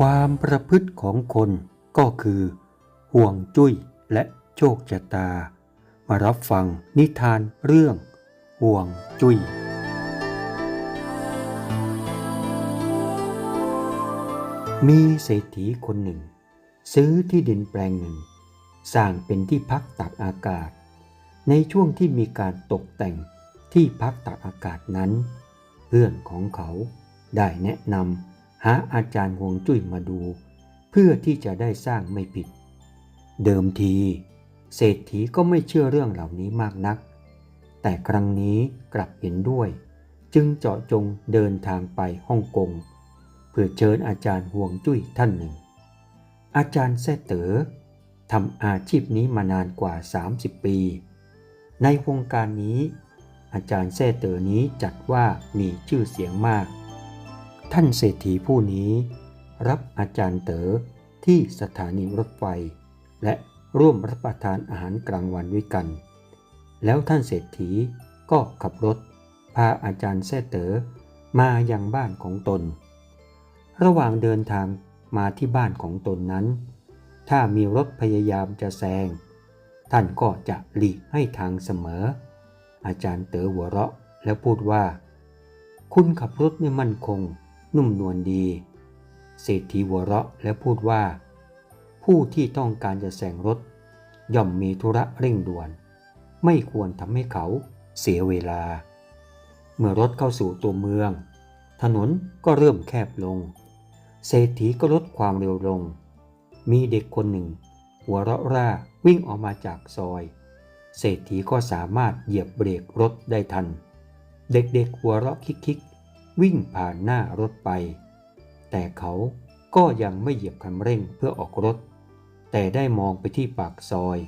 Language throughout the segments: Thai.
ความประพฤติของคนก็คือ ห่วงจุ้ยและโชคชะตา มารับฟังนิทานเรื่อง ห่วงจุ้ยมีเศรษฐีคนหนึ่ง ซื้อที่ดินแปลงหนึ่ง สร้างเป็นที่พักตักอากาศ ในช่วงที่มีการตกแต่งที่พักตักอากาศนั้น เพื่อนของเขาได้แนะนำ หาอาจารย์หวงจุ้ยมาดู เพื่อที่จะได้สร้างไม่ผิด เดิมที เศรษฐีก็ไม่เชื่อเรื่องเหล่านี้มากนัก แต่ครั้งนี้กลับเห็นด้วย จึงเจาะจงเดินทางไปฮ่องกงเพื่อเชิญอาจารย์ห่วงจุ้ยท่านหนึ่ง อาจารย์แซ่เต๋อทำอาชีพนี้มานานกว่า 30 ปี ในวงการนี้ อาจารย์แซ่เต๋อนี้จัดว่ามีชื่อเสียงมาก ท่านเศรษฐีผู้นี้ รับอาจารย์เต๋อที่สถานีรถไฟ และร่วมรับประทานอาหารกลางวันด้วยกัน แล้วท่านเศรษฐีก็ขับรถ พาอาจารย์แซ่เต๋อมายังบ้านของตน ระหว่างเดินทางมาที่บ้านของตนนั้น ถ้ามีรถพยายามจะแซง ท่านก็จะหลีกให้ทางเสมอ อาจารย์เต๋อหัวเราะแล้วพูดว่า คุณขับรถเนี่ยมั่นคง นุ่มนวลดี เศรษฐีหัวเราะและพูดว่า ผู้ที่ต้องการจะแซงรถ ย่อมมีธุระเร่งด่วน ไม่ควรทำให้เขาเสียเวลา เมื่อรถเข้าสู่ตัวเมือง ถนนก็เริ่มแคบลง เศรษฐีก็ลดความเร็วลง มีเด็กคนหนึ่ง หัวเราะร่าวิ่งออกมาจากซอย เศรษฐีก็สามารถเหยียบเบรกรถได้ทัน เด็กๆหัวเราะคิกๆ วิ่งผ่านหน้ารถไป แต่เขาก็ยังไม่เหยียบคันเร่งเพื่อออกรถ แต่ได้มองไปที่ปากซอย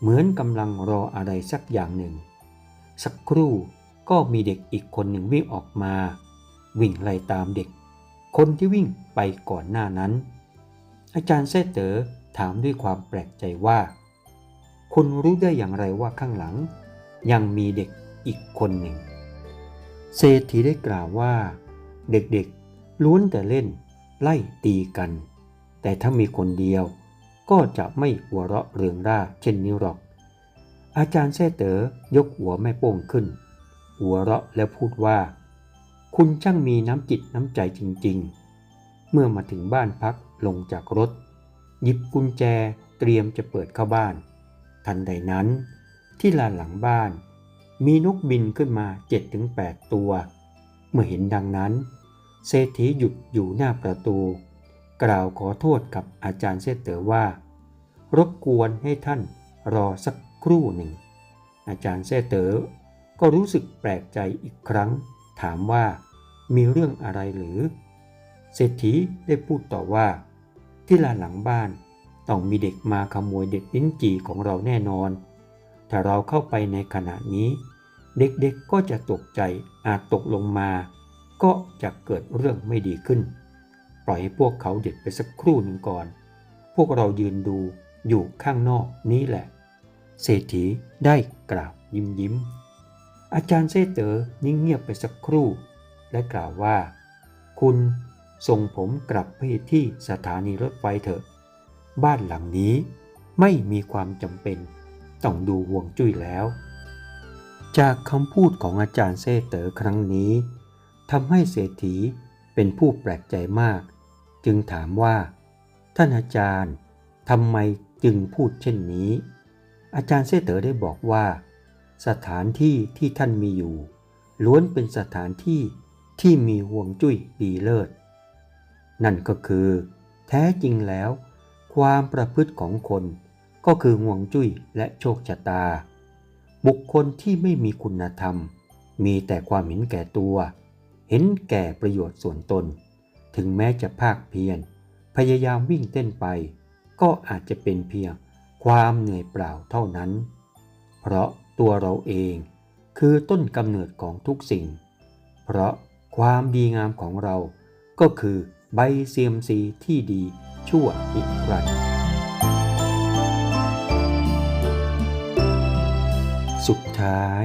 เหมือนกำลังรออะไรสักอย่างหนึ่ง สักครู่ก็มีเด็กอีกคนหนึ่งวิ่งออกมา วิ่งไล่ตามเด็ก คนที่วิ่งไปก่อนหน้านั้น อาจารย์เซเตอร์ถามด้วยความแปลกใจว่า คุณรู้ได้อย่างไรว่าข้างหลัง ยังมีเด็กอีกคนหนึ่ง เศรษฐีได้กล่าวว่า เด็กๆ ล้วนแต่เล่น ไล่ตีกัน แต่ถ้ามีคนเดียว ก็จะไม่หัวเราะเรืองร่าเช่นนี้หรอก อาจารย์แซ่เต๋อยกหัวแม่โป้งขึ้น หัวเราะแล้วพูดว่า คุณช่างมีน้ำจิตน้ำใจจริงๆ เมื่อมาถึงบ้านพักลงจากรถ หยิบกุญแจเตรียมจะเปิดเข้าบ้าน ทันใดนั้น ที่ลานหลังบ้าน มีนกบินขึ้นมา 7-8 ตัว เมื่อเห็นดังนั้น เศรษฐีหยุดอยู่หน้าประตู กล่าวขอโทษกับอาจารย์เซเตอร์ว่า รบกวนให้ท่านรอสักครู่หนึ่ง อาจารย์เซเตอร์ก็รู้สึกแปลกใจอีกครั้ง ถามว่ามีเรื่องอะไรหรือ เศรษฐีได้พูดต่อว่า ที่ลานหลังบ้านต้องมีเด็กมาขโมยเด็กลิ้นจี่ของเราแน่นอน ถ้าเราเข้าไปในขณะนี้ เด็กๆก็จะตกใจอาจตกลงมา ก็จะเกิดเรื่องไม่ดีขึ้น ปล่อยให้พวกเขาเด็กไปสักครู่หนึ่งก่อน พวกเรายืนดูอยู่ข้างนอกนี้แหละ เศรษฐีได้กล่าวยิ้มยิ้ม อาจารย์เซเตอร์นิ่งเงียบไปสักครู่ และกล่าวว่า คุณส่งผมกลับไปที่สถานีรถไฟเถอะ บ้านหลังนี้ไม่มีความจำเป็น ต้องดูห่วงจุ้ยแล้ว จากคำพูดของอาจารย์เซเตอร์ครั้งนี้ทำให้เศรษฐีเป็นผู้แปลกใจมาก จึงถามว่า ท่านอาจารย์ทำไมจึงพูดเช่นนี้ อาจารย์เซเตอร์ได้บอกว่า สถานที่ที่ท่านมีอยู่ ล้วนเป็นสถานที่ที่มีห่วงจุ้ยดีเลิศ นั่นก็คือ แท้จริงแล้ว ความประพฤติของคน ก็คือห่วงจุ้ยและโชคชะตา บุคคลที่ไม่มีคุณธรรม มีแต่ความเห็นแก่ตัว เห็นแก่ประโยชน์ส่วนตน ถึงแม้จะภาคเพียรพยายามวิ่งเต้นไป ก็อาจจะเป็นเพียงความเหนื่อยเปล่าเท่านั้น เพราะตัวเราเองคือต้นกำเนิดของทุกสิ่ง เพราะความดีงามของเราก็คือใบเซียมซีที่ดีชั่วนิรันดร์ สุดท้าย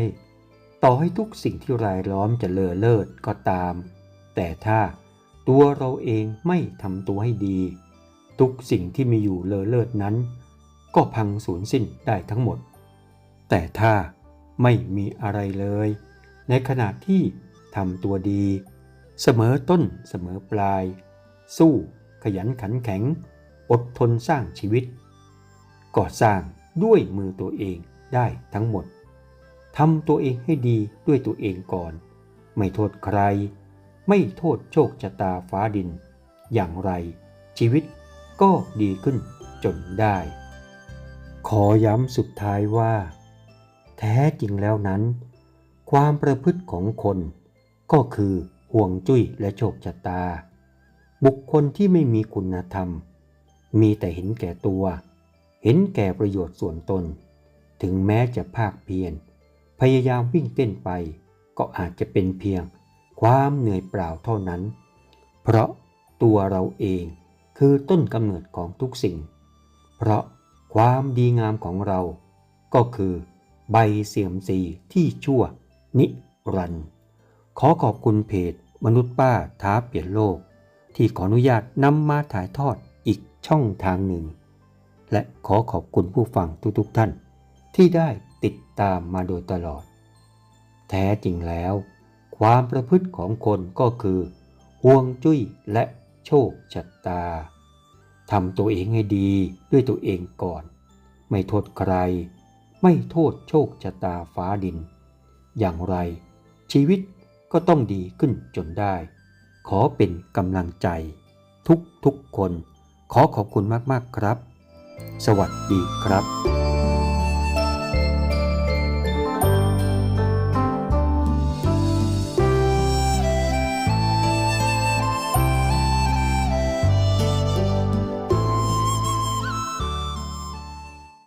ต่อให้ทุกสิ่งที่รายล้อมจะเลอเลิศก็ตาม แต่ถ้าตัวเราเองไม่ทำตัวให้ดี ทุกสิ่งที่มีอยู่เลอเลิศนั้น ก็พังสูญสิ้นได้ทั้งหมด แต่ถ้าไม่มีอะไรเลย ในขณะที่ทำตัวดี เสมอต้นเสมอปลาย สู้ขยันขันแข็ง อดทนสร้างชีวิตก่อสร้างด้วยมือตัวเองได้ทั้งหมด ทำตัวเองให้ดีด้วยตัวเองก่อน ไม่โทษใคร ไม่โทษโชคชะตาฟ้าดิน อย่างไร ชีวิตก็ดีขึ้นจนได้ ขอย้ำสุดท้ายว่า แท้จริงแล้วนั้น ความประพฤติของคนก็คือห่วงจุ้ยและโชคชะตา บุคคลที่ไม่มีคุณธรรม มีแต่เห็นแก่ตัว เห็นแก่ประโยชน์ส่วนตน ถึงแม้จะภาคเพียร พยายามวิ่งเต้นไป ก็อาจจะเป็นเพียงความเหนื่อยเปล่าเท่านั้น เพราะตัวเราเองคือต้นกำเนิดของทุกสิ่ง เพราะความดีงามของเรา ก็คือใบเสียมสีที่ชั่ว นิรันดร์ขอขอบคุณเพจมนุษย์ป้าท้าเปลี่ยนโลก ที่ขออนุญาตนำมาถ่ายทอดอีกช่องทางหนึ่ง และขอขอบคุณผู้ฟังทุกๆท่าน ที่ได้ ติดตามมาโดยตลอด แท้จริงแล้ว ความประพฤติของคนก็คือห่วงจุ้ยและโชคชะตาทำตัวเองให้ดีด้วยตัวเองก่อน ไม่โทษใคร ไม่โทษโชคชะตาฟ้าดิน อย่างไร ชีวิตก็ต้องดีขึ้นจนได้ ขอเป็นกำลังใจ ทุกทุกคน ขอขอบคุณมาก ๆ ครับ สวัสดีครับ